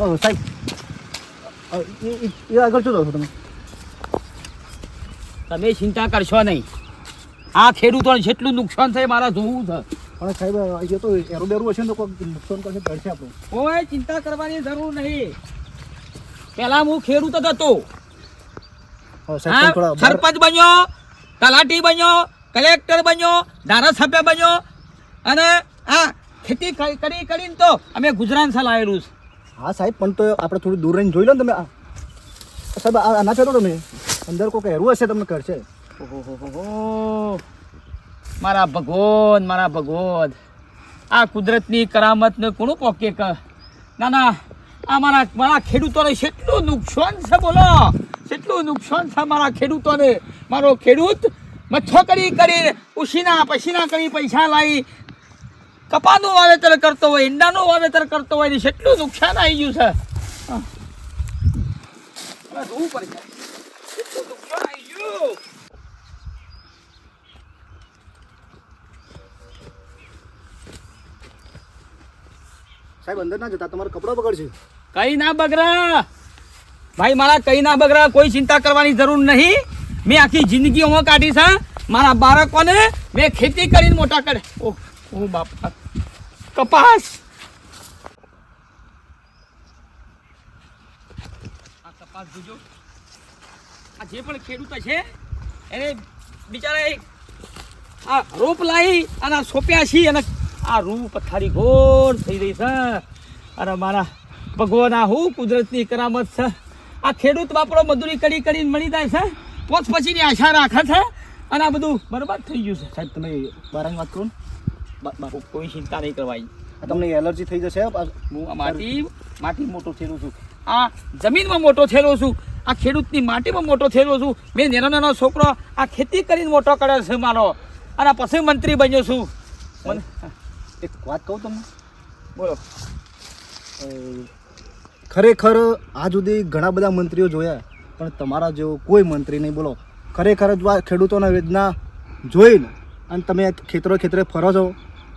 સાહેબ એ આગળ શું છો તમે તમે ચિંતા કરશો નહીં આ ખેડૂતોને જેટલું નુકસાન થાય મારા જોવું છે પણ સાહેબ એ તો એરું બેરું હશે તો કોઈ નુકસાન કરશે પડશે આપણું કોઈ ચિંતા કરવાની જરૂર નહીં પેલા હું ખેડૂત જ હતો સરપંચ બન્યો તલાટી બન્યો કલેક્ટર બન્યો ધારાસભ્ય બન્યો અને આ ખેતી કરી કરી કરીને તો અમે ગુજરાત ચલાવેલું છે હા, સાહેબ, પણ તો આપણે થોડું દૂર રહીને જોઈ લો ને તમે સાહેબ, આ ના ચાલો તમે. અંદર કોઈક હેરું હશે તમને કરશે. મારા ભગવાન મારા ભગવાન. આ કુદરતની કરામતને કોણ પોકે ના ના, આ મારા મારા ખેડૂતોને કેટલું નુકસાન છે, બોલો. કેટલું નુકસાન છે મારા ખેડૂતોને. મારો ખેડૂત મચ્છો કરી કરી ઉશીના પછીના કરી પૈસા લાવી કપાનું વાવેતર કરતો હોય ઈંડાનું વાવેતર કરતો હોય ને કેટલું નુકસાન આવી ગયું છે? સાહેબ અંદર ના જતા તમારો કપડો બગડશે. કઈ ના બગડા. ભાઈ મારા કઈ ના બગડા કોઈ ચિંતા કરવાની જરૂર નહીં. મેં આખી જિંદગી હું કાઢી છે. મારા બાળકોને મેં ખેતી કરીને મોટા કરે ઓહ હું બાપા. કપાસ આ કપાસ જોજો. આ જે પણ ખેડૂત છે એને બિચારા આ રોપ લાવી અને સોંપ્યા છીએ અને આ રૂ પથારી ગોળ થઈ રહી છે. અરે મારા ભગવાન હું કુદરતની કરામત છે. આ ખેડૂત બાપડો મજૂરી કરી કરીને મળી જાય છે. પોત પછીની આશા રાખે છે. અને આ બધું બરબાદ થઈ ગયું છે. સાહેબ, તમે બારંગ વાત કરો ને. કોઈ ચિંતા નહીં કરવાની તમને એલર્જી થઈ જશે હું આ માટી માટી મોટો થયેલો છું. આ જમીનમાં મોટો થયેલો છું. આ ખેડૂતની માટીમાં મોટો થયેલો છું. મેં નાનો નાનો છોકરો આ ખેતી કરીને મોટો કર્યો છે મારો. અને પછી મંત્રી બન્યો છું. મને એક વાત કહું તમને? બોલો. ખરેખર આ સુધી ઘણા બધા મંત્રીઓ જોયા પણ તમારા જેવો કોઈ મંત્રી નહીં. બોલો ખરેખર જો આ ખેડૂતોના વેદના જોઈને અને તમે ખેતરો ખેતરે ફરો છો.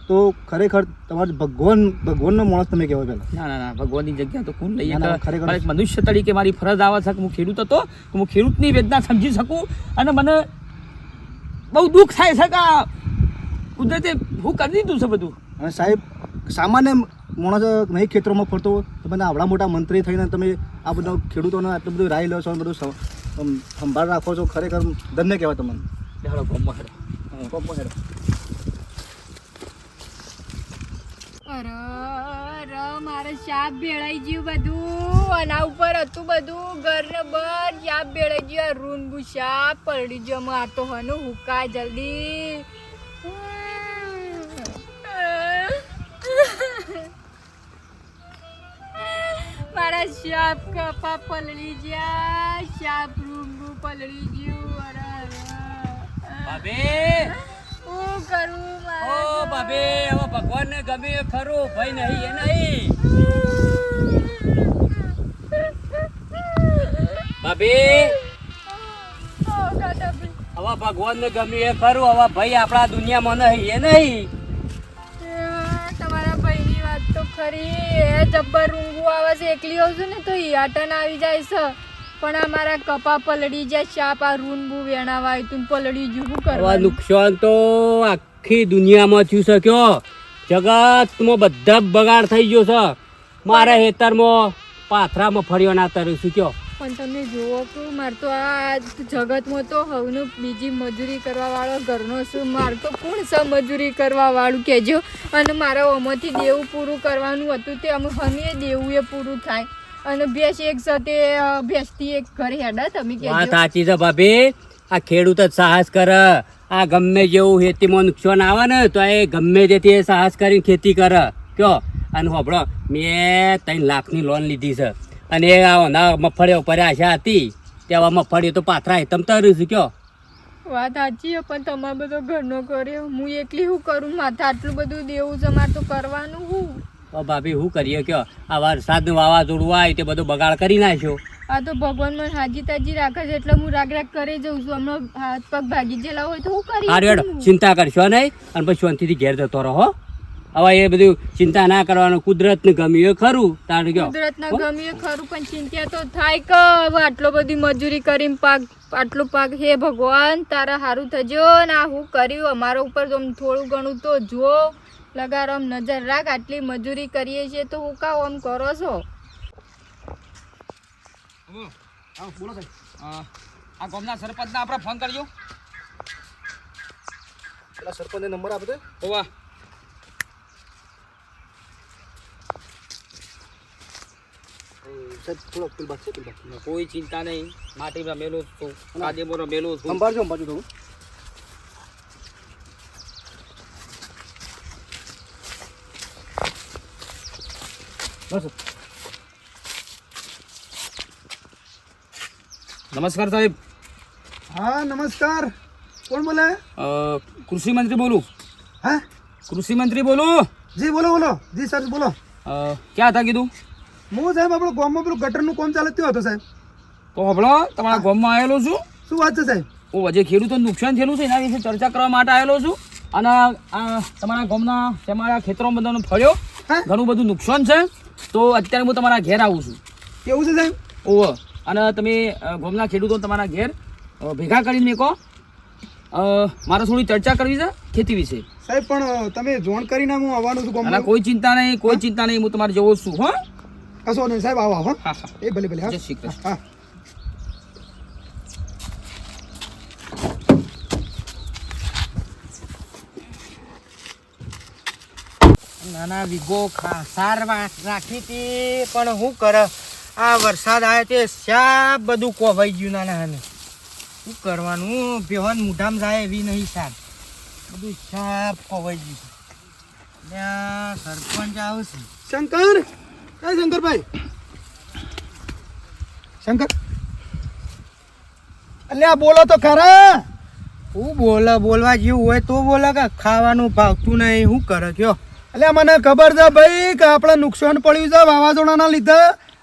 તો ખરેખર તમારે ભગવાન ભગવાનનો માણસ તમે કહેવાય પહેલાં ના ના ના ભગવાનની જગ્યા તો કોણ લઈએ ખરેખર. એક મનુષ્ય તરીકે મારી ફરજ આવે છે કે હું ખેડૂત હતો કે હું ખેડૂતની વેદના સમજી શકું અને મને બહુ દુઃખ થાય છે કે કુદરતે હું કરી દીધું છે બધું અને સાહેબ સામાન્ય માણસ નહીં ખેતરોમાં ફરતો તો તમે આવડા મોટા મંત્રી થઈને તમે આ બધા ખેડૂતોને આટલું બધું રાય લો છો બધું સંભાળ રાખો છો ખરેખર ધન્ય કહેવાય તમને હેડો ગમમાં હેડો. પપ્પા હેડો. અરે મારે સાપ ભેળાઈ ગયું બધું. આના ઉપર હતું બધું. ઘર ને બર સાપ ભેળાઈ ગયું. આ રૂનબુ સાપ પલડી ગયો. માર તો હનુ હુકા જલ્દી. મારા સાપ કપા પલળી ગયા. સાપ રૂનબુ પલળી ગયું. અરે હું કરું ઓ ભાભી હવે ભગવાનને ગમે ખરું ભાઈ નહીં એ નહીં. કાટાભાઈ હવે ભગવાનને ગમે એ ખરું હવે ભાઈ આપણા દુનિયામાં નહીં એ નહીં. તમારા ભાઈની વાત તો ખરી એ જબ્બર ઊંઘું આવે છે એકલી હોઉં છું ને તો યાટન આવી જાય છે. પણ આ મારા કપા પલડી જાય શાપ આ રૂનબુ વેણાવાય તું પલડી જુ શું કરવા નુકસાન તો આખી દુનિયામાં થયું છે કયો? જગતમાં બધા બગાડ થઈ ગયો છે. મારા હેતરમાં પાથરામાં ફર્યો ના તરું છું કયો? પણ તમે જુઓ કે મારે તો આ જગતમાં તો હવનું બીજી મજૂરી કરવા વાળો ઘરનો છું. મારે તો કોણ છે મજૂરી કરવા વાળું કહેજો. અને મારા ઓમાંથી દેવું પૂરું કરવાનું હતું તે અમે હમીએ દેવું એ પૂરું થાય. અને ભેંસ એક સાથે ભેંસથી એક ઘરે હેડા તમે વાત કહેજો સાચી છે ભાભી. આ ખેડૂત જ સાહસ કરે. આ ગમે જેવું ખેતીમાં નુકસાન આવે ને તો એ ગમે તેથી એ સાહસ કરીને ખેતી કરે. કયો અને હોભળો મેં ત્રણ લાખની લોન લીધી છે. અને એ આ ના મગફળી ઉપર આશા હતી. તેવા મગફળી તો પાથરા હેતમ તર્યું છે કયો. વાત સાચી પણ તમારે બધો ઘરનો કર્યો. હું એકલી શું કરું? માથે આટલું બધું દેવું છે મારે તો કરવાનું હું? ભાભી શું કરીએ કયો? આ વરસાદનું વાવાઝોડું આવે તે બધું બગાડ કરી નાખ્યો. આ તો ભગવાન મને હાજી તાજી રાખે છે એટલે હું રાગ રાગ કરી જઉં છું. હમણાં હાથ પગ ભાગી ગયેલા હોય તો હું કરી હેડો ચિંતા કરશો નહીં અને પછી શાંતિથી ઘેર જતો રહો હવે એ બધું ચિંતા ના કરવાનું કુદરતને ગમ્યું એ ખરું તારે કયો? કુદરતના ગમ્યું ખરું પણ ચિંતા તો થાય કે હવે આટલો બધી મજૂરી કરીને પાક આટલો પાક હે ભગવાન તારા સારું થજો ને આ હું કર્યું અમારા ઉપર તો થોડું ઘણું તો જો. લગારો આમ નજર રાખ આટલી મજૂરી કરીએ છીએ તો હું કાવ આમ કરો છો? બોલો આ ગામના સરપંચને આપણે ફોન કરજો પેલા સરપંચને નંબર આપો તો. હોવા. કોઈ ચિંતા નહીં. માટી રમેલું છું કાદેમો રમેલું છું. સંભાળજો સંભાળજો થોડું. બસ. નમસ્કાર સાહેબ. હા નમસ્કાર. કોણ બોલે? કૃષિ મંત્રી બોલું. હા? કૃષિ મંત્રી બોલું? જી બોલો બોલો. જી સર બોલો. ક્યાં હતા કીધું? હું સાહેબ આપણું ગામમાં પેલું ગટરનું કામ ચાલે ત્યાં હતો સાહેબ. તો હમણો તમારા ગામમાં આવેલો છું. શું વાત છે સાહેબ? હું જે ખેડૂતોને નુકસાન થયેલું છે એના વિશે ચર્ચા કરવા માટે આવેલો છું. અને આ તમારા ગામના તમારા ખેતરોમાં બધાનો ફળ્યો? ઘણું બધું નુકસાન છે. તો અત્યારે હું તમારા ઘેર આવું છું. કેવું છે સાહેબ? ઓહો. અને તમે ગોમના ખેડૂતો તમારા ઘેર ભેગા કરીને મેકો અ, મારે થોડી ચર્ચા કરવી છે ખેતી વિશે. સાહેબ પણ તમે જોણ કરીને હું આવવાનું છું ગોમના કોઈ ચિંતા નહીં કોઈ ચિંતા નહીં હું તમારે જવો છું હો. કશો નહીં સાહેબ આવો હા. એ ભલે ભલે હા. જય શ્રી કૃષ્ણ. હા. નાના વીઘો સાર રાખી હતી. પણ શું કરે આ વરસાદ આવે તે શા બધું કોવાઈ ગયું નાના હને. શું કરવાનું? બેહોન મૂઢામાં જાય એવી નહીં સાર બધું સાપ કોવાઈ ગયું સરપંચ આવશે શંકર! એ શંકરભાઈ! શંકર! અલ્યા બોલો તો ખરા! હું બોલે બોલવા જેવું હોય તો બોલે કે ખાવાનું ભાવતું નહીં. શું કરે કયો? અલ્યા મને ખબર છે ભાઈ કે આપણે નુકસાન પડ્યું છે વાવાઝોડાના લીધે.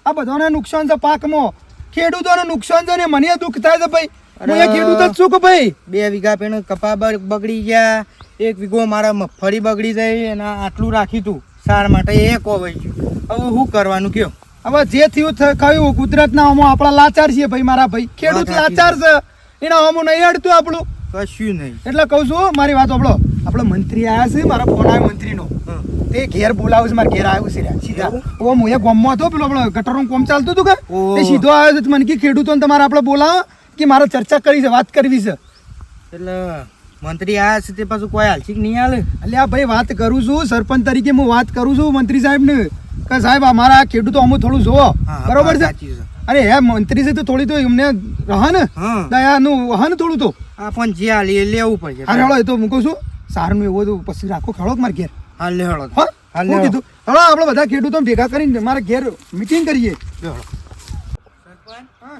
આ બધાને નુકસાન છે પાકમાં. ખેડૂતોને નુકસાન છે ને મને દુઃખ થાય છે ભાઈ. હું એ. ખેડૂત જ છું કે ભાઈ? બે વીઘા પેણ કપા બગડી ગયા. એક વીઘો મારા મગફળી બગડી જાય અને આટલું રાખ્યું તું. સાર માટે એ કોવાઈ ગયું હવે શું કરવાનું કયો? હવે જે થયું થયું કુદરતના અમો આપણા લાચાર છીએ ભાઈ મારા ભાઈ. ખેડૂત લાચાર છે. એના અમો નહીં અડતું આપણું. કશું નહીં. એટલે કહું છું મારી વાત સાંભળો. આપણે મંત્રી આવ્યા છે મારો ફોન આવ્યો મંત્રીનો. તે ઘેર બોલાવે છે મારા ઘેર આવ્યું છે સીધા? ઓ હું ગામમાં હતો પેલો આપણો ગટરનું કોમ ચાલતું હતું કે? તે સીધો આવ્યો છે મને કે ખેડૂતોને તમારે આપણે બોલાવો કે મારે ચર્ચા કરી છે વાત કરવી છે. એટલે મંત્રી આવ્યા છે તે પાછું કોઈ હાલશી કે નહીં હાલે? એટલે આ ભાઈ વાત કરું છું સરપંચ તરીકે હું વાત કરું છું મંત્રી સાહેબને. કે સાહેબ અમારા ખેડૂતો અમુક થોડું જોવો બરોબર છે? અરે હે મંત્રી છે તો થોડી તો એમને રહે ને. હા. દયાનું વહન થોડું તો. આ પણ જે લેવું પડશે. અરે એ તો મૂકું છું. સારનું એવું બધું પછી રાખો ખેડો મારે ઘેર? હા લેહળો હા? હા, હું લેવો. કીધું હવે આપણે બધા ખેડૂતો ભેગા કરીને મારા ઘેર મીટિંગ કરીએ. સરપંચ હા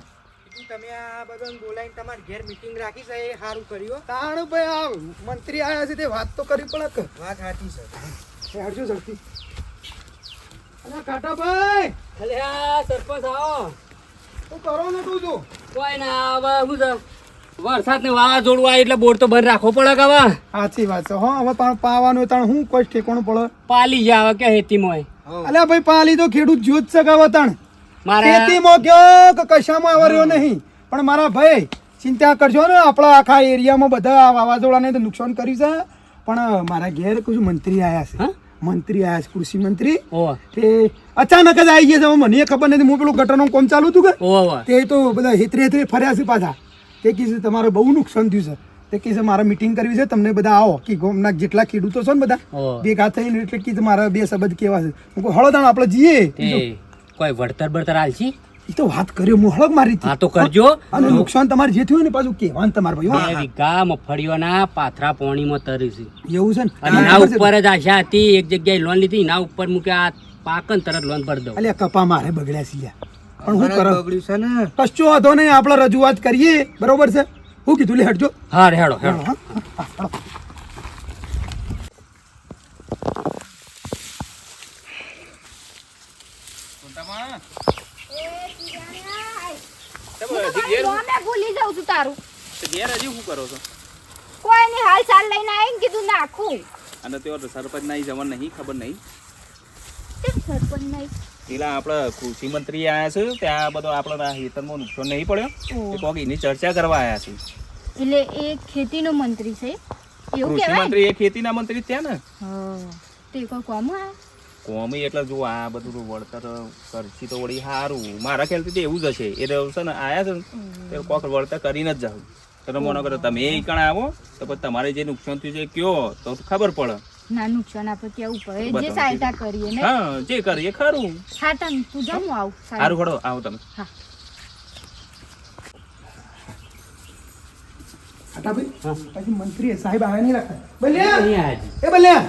તમે આ બધાને બોલાવીને તમારે ઘેર મીટિંગ રાખી છે એ સારું કર્યું હો. તાણ ભાઈ આ મંત્રી આવ્યા છે તે વાત તો કરી પણ વાત સાચી છે. એ હરજો ઝડપી. અરે કાટાભાઈ અલ્યા સરપંચ આવો. શું કરો ને તું જો? કોઈ ના હવે શું છે? વરસાદ ને વાવાઝોડું આવે એટલે બોર તો બંધ રાખવો પડે કે હવે? સાચી વાત છે. હા હવે તાણ પાવાનું તાણ હું કોઈ ઠેકોણું પડે? પાલી જાય કે હેતીમાં અલ્યા ભાઈ પાલી તો ખેડૂત જોત છે કે હવે તાણ. મારા ખેતીમાં કયો કે કશામાં આવર્યો નહીં. પણ મારા ભાઈ ચિંતા કરજો ને આપણા આખા એરિયામાં બધા આ વાવાઝોડાને તો નુકસાન કર્યું છે. પણ મારા ઘેર કોઈ મંત્રી આવ્યા છે. હા? મંત્રી આવ્યા છે કૃષિ મંત્રી. તે અચાનક જ આવી ગયા છે. મને ખબર નથી હું પેલું ગટરનું કોમ ચાલુ હતું કે? ઓવા તે તો બધા હેતરે હેતરે ફર્યા છે પાછા. તે કીધું તમારે બહુ નુકસાન થયું છે. તે કીધું મારે મિટિંગ કરવી છે તમને બધા આવો. કે ગામના જેટલા ખેડૂતો છે ને બધા ભેગા થઈને એટલે કીધું મારા બે શબ્દ કેવા છે. હું કહું, હળો તાણ આપણે જઈએ. કોઈ વળતર બળતર હાલશી એ તો વાત કર્યો હું હળગ મારી હા તો કરજો. અને નુકસાન તમારે જે થયું ને પાછું કેવાનું તમારે ભાઈ. વીઘા મગફળીઓના પાથરા પોણીમાં તરી છે. એવું છે ને? અને એના ઉપર જ આશા હતી એક જગ્યાએ લોન લીધી એના ઉપર મૂક્યા આ પાકન તરત લોન ભરી દો અલ્યા કપા મારે બગડ્યા છે. પણ હું કરો? બગડ્યું છે ને. કશો વાંધો નહીં આપણે રજૂઆત કરીએ. બરોબર છે? હું કીધું લે હટજો હા હેડો હેડો. હા, હા, હા, હળો. અમે ભૂલી જાઉં છું તારું. ઘેર હજી શું કરો છો? કોઈ નહીં હાલ ચાલ લઈને આવીને કીધું નાખું. અને તે સરપંચ ના જવાનું નહીં ખબર નહીં? સરપંચ નહીં પેલા આપણે કૃષિ મંત્રી આયા છે ત્યાં બધો આપણે હેતરમાં નુકસાન નહીં પડ્યો. એ કોક એની ચર્ચા કરવા આવ્યા છે. એટલે એ ખેતીનો મંત્રી છે એવું કૃષિ કહેવાય? મંત્રી એ ખેતીના મંત્રી ત્યાં ને? તે કોઈ કોમ કોમી એટલે જો આ બધું વળતર કરશી તો વળી સારું મારા ખ્યાલથી તો એવું જ હશે. એ છે ને આયા છે ને તે કોક વળતર કરીને જ જાવ તમે મને કરો તમે એ કણ આવો તો પછી તમારે જે નુકસાન થયું છે કયો તો ખબર પડે. ના નુકસાન આપણે કેવું પડે જે સહાયતા કરીએ ને. હા જે કરીએ ખરું. હા તમ તું જાઉં હું આવું સારું. ખડો આવો તમે. ખાટાભાઈ પછી મંત્રી સાહેબ આવ્યા નહીં રાખતા. બલ્યા! અહીંયા જ. એ બલ્યા!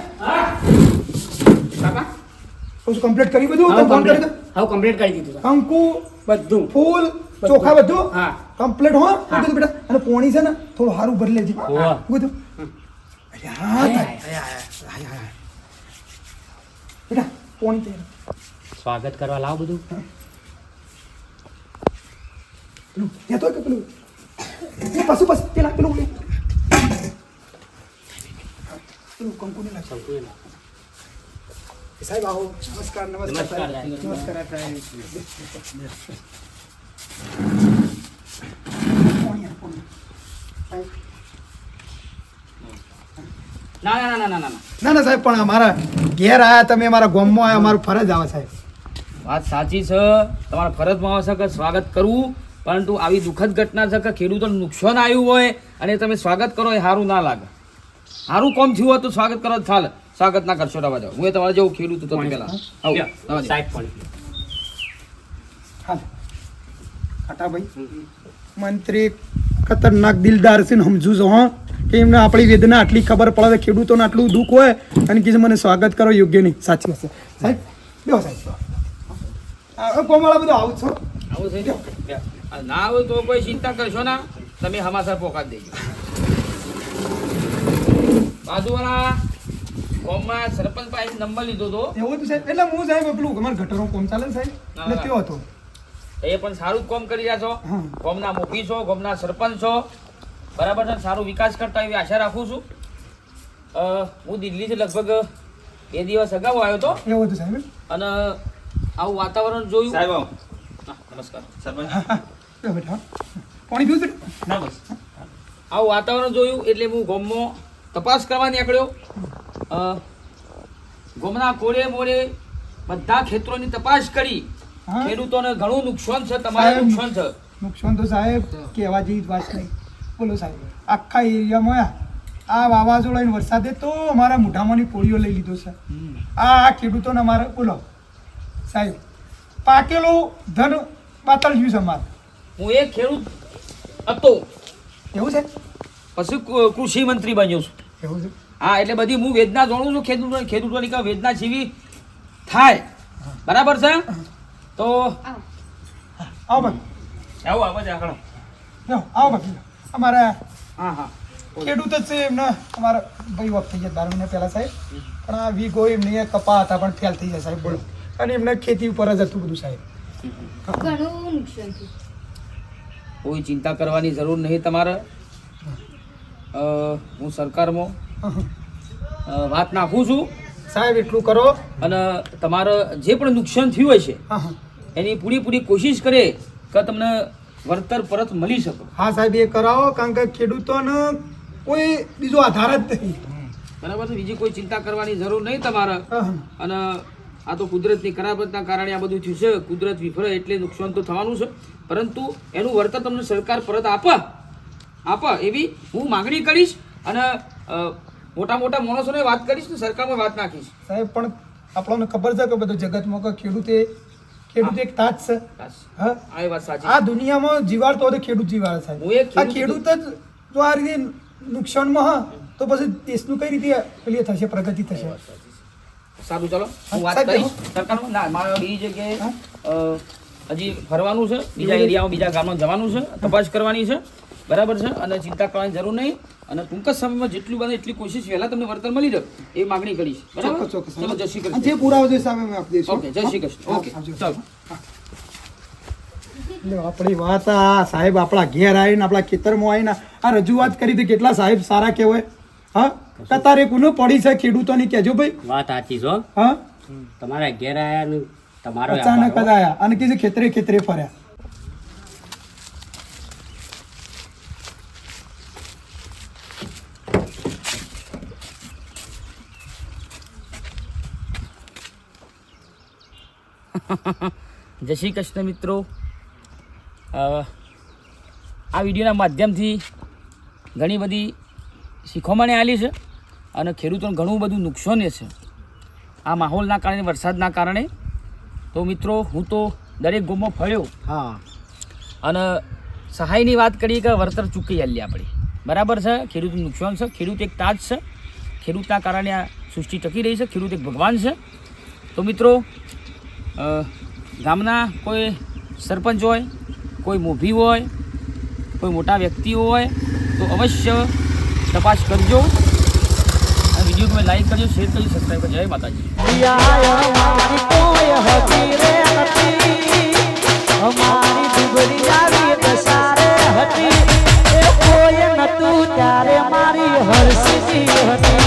પછી કમ્પ્લીટ કરી બધું? હવે ફોન કરી complete- હવે complete કરી દીધું. સર. બધું. ફૂલ ચોખા બધું? હા. કમ્પ્લીટ હો? બેટા. અને પોણી છે ને થોડું સારું ભરી લેજે. બધું અરે હા તાય. હાય, હાય. બેટા પોણી તેર સ્વાગત કરવા લાવ બધું. પેલું ત્યાં તો કે પેલું. એ પાછું પાછું પેલા પેલું પેલું. પેલું કંકુને લાગશે સાહેબ આવો. નમસ્કાર નમસ્કાર નમસ્કાર. નમસ્કાર ના ના ના ના ના ના. ના સાહેબ પણ અમારા ઘેર આયા તમે અમારા ગામમાં આયા અમારું ફરજ આવે સાહેબ. વાત સાચી છે. તમારા ફરજમાં આવે છે કે સ્વાગત કરવું પરંતુ આવી દુઃખદ ઘટના છે કે ખેડૂતોને નુકસાન આવ્યું હોય અને તમે સ્વાગત કરો એ સારું ના લાગે. સારું કોમ થયું હોય તો સ્વાગત કરો ચાલે. સ્વાગત ના કરશો ડાબા જાઓ. હું એ તમારે જેવું ખેડૂત હતો તમે પેલા સાહેબ પણ. ખાટા ભાઈ મંત્રી ખતરનાક દિલદાર છે સમજુ છો હા. કે એમને આપણી વેદના આટલી ખબર પડે ખેડૂતોને આટલું દુઃખ હોય અને કીધું મને સ્વાગત કરો યોગ્ય નહીં. સાચી હશે સાહેબ બેહો સાહેબ. કોમાળા બધું આવું છો? આવું થઈ ના? આવું તો કોઈ ચિંતા કરશો ના. તમે હમાસર પોકાત દેજો. બાજુવાળા કોમમાં સરપંચ પાસે નંબર લીધો હતો. એવું હતું સાહેબ એટલે હું સાહેબ પેલું અમારે ગટરો કોમ ચાલે સાહેબ? એટલે. હતો. એ પણ સારું જ કોમ કરી રહ્યા છો. કોમના મુખી છો કોમના સરપંચ છો. બરાબર છે? સારો વિકાસ કરતા એવી આશા રાખું છું. અ, હું દિલ્હીથી લગભગ બે દિવસ અગાઉ આવ્યો હતો એવું હતું સાહેબ? અને આવું વાતાવરણ જોયું. સાહેબ નમસ્કાર. સરપંચ. પાણી પીવું છે ના બસ. આવું વાતાવરણ જોયું એટલે હું ગોમમાં તપાસ કરવા નીકળ્યો. ગોમના ગામના કોળે મોડે બધા ખેતરોની તપાસ કરી. ખેડૂતોને ઘણું નુકસાન છે તમારે નુકસાન છે. નુકસાન તો સાહેબ કહેવા જેવી વાત નહીં. બોલો સાહેબ આખા એરિયામાં આ વાવાઝોડા વરસાદે તો અમારા મોઢામાંની પોળીઓ લઈ લીધો છે. આ આ ખેડૂતોને અમારે બોલો. સાહેબ પાકેલું ધન પાતળ ગયું છે અમારે. હું એ ખેડૂત હતો. એવું છે? પછી કૃષિ મંત્રી બન્યો છું. એવું છે? હા એટલે બધી હું વેદના જાણું છું ખેડૂતો ખેડૂતોની કે વેદના જેવી થાય. બરાબર છે? તો આવો ભાઈ. આવો આવો જ આગળ. આવો બાકી અમારા હા હા. ખેડૂત જ છે એમને. અમારા ભાઈ વખત થઈ ગયા બાર મહિના પહેલા સાહેબ. પણ આ વીઘો એમને કપા હતા પણ ફેલ થઈ ગયા સાહેબ બોલો. અને એમને ખેતી ઉપર જ હતું બધું સાહેબ. ઘણું નુકસાન કોઈ ચિંતા કરવાની જરૂર નહીં તમારે? હું સરકારમાં વાત નાખું છું. સાહેબ એટલું કરો. અને તમારે જે પણ નુકસાન થયું હોય છે હા હા. એની પૂરેપૂરી કોશિશ કરે કે તમને વળતર પરત મળી શકે. હા સાહેબ એ કરાવો કારણ કે ખેડૂતોને કોઈ બીજો આધાર જ નહીં. બરાબર છે? બીજી કોઈ ચિંતા કરવાની જરૂર નહીં તમારે. અને આ તો કુદરતની ખરાબતના કારણે આ બધું થયું છે. કુદરત વિફળે એટલે નુકસાન તો થવાનું છે. પરંતુ એનું વળતર તમને સરકાર પરત આપે. આપે એવી હું માગણી કરીશ અને મોટા મોટા માણસોને વાત કરીશ ને સરકારમાં વાત નાખીશ. સાહેબ પણ આપણને ખબર છે કે બધું જગતમાં કે ખેડૂતે ખેડૂત એક તાજ છે. હા? આ વાત સાચી આ દુનિયામાં જીવાડતો તો ખેડૂત જીવાડે સાહેબ હું એક આ ખેડૂત જ જો આ રીતે નુકસાનમાં હા તો પછી દેશનું કઈ રીતે પેલી થશે પ્રગતિ થશે? સારું ચાલો. હું વાત કરીશ. સરકારમાં ના મારે બીજી જગ્યાએ અ, હજી ફરવાનું છે. બીજા એરિયામાં બીજા ગામમાં જવાનું છે. તપાસ કરવાની છે. બરાબર છે. અને ચિંતા કરવાની જરૂર નહીં. અને ટૂંક જ સમયમાં જેટલું બને એટલી કોશિશ વહેલા તમને વળતર મળી રહે એ માગણી કરીશ. બરાબર? ચોક્કસ ચોક્કસ. ચલો જય શ્રી જે પુરાવો જોઈશે સામે મેં આપી દઈશું ઓકે જય શ્રી કૃષ્ણ. ઓકે ચાલો. આપણી વાત આ સાહેબ આપણા ઘેર આવીને આપણા ખેતરમાં આવીને આ રજૂઆત કરી હતી. કેટલા સાહેબ સારા કહેવાય? હા? કતારે કુનો પડી છે ખેડૂતોની કહેજો ભાઈ. વાત સાચી છો હા. તમારા ઘેર આયા ને તમારો અચાનક જ. આયા અને કીધું ખેતરે ખેતરે ફર્યા. જય શ્રી કૃષ્ણ મિત્રો. આ વિડીયોના માધ્યમથી ઘણી બધી શીખવામણી આવેલી છે અને ખેડૂતોને ઘણું બધું નુકસાન છે. આ માહોલના કારણે વરસાદના કારણે. તો મિત્રો હું તો દરેક ગામમાં ફળ્યો હા. અને સહાયની વાત કરીએ કે વળતર ચૂકી આલી આપણે. બરાબર છે? ખેડૂતનું નુકસાન છે. ખેડૂત એક તાજ છે. ખેડૂતના કારણે આ સૃષ્ટિ ટકી રહી છે. ખેડૂત એક ભગવાન છે. તો મિત્રો ગામના કોઈ સરપંચ હોય, કોઈ મોભી હોય, કોઈ મોટા વ્યક્તિઓ હોય, તો અવશ્ય તપાસ કરજો. અને વીડિયો તમે લાઈક કરજો, શેર કરજો સબસ્ક્રાઈબ જય માતાજી. ત્યારે મારી હરસી હતી.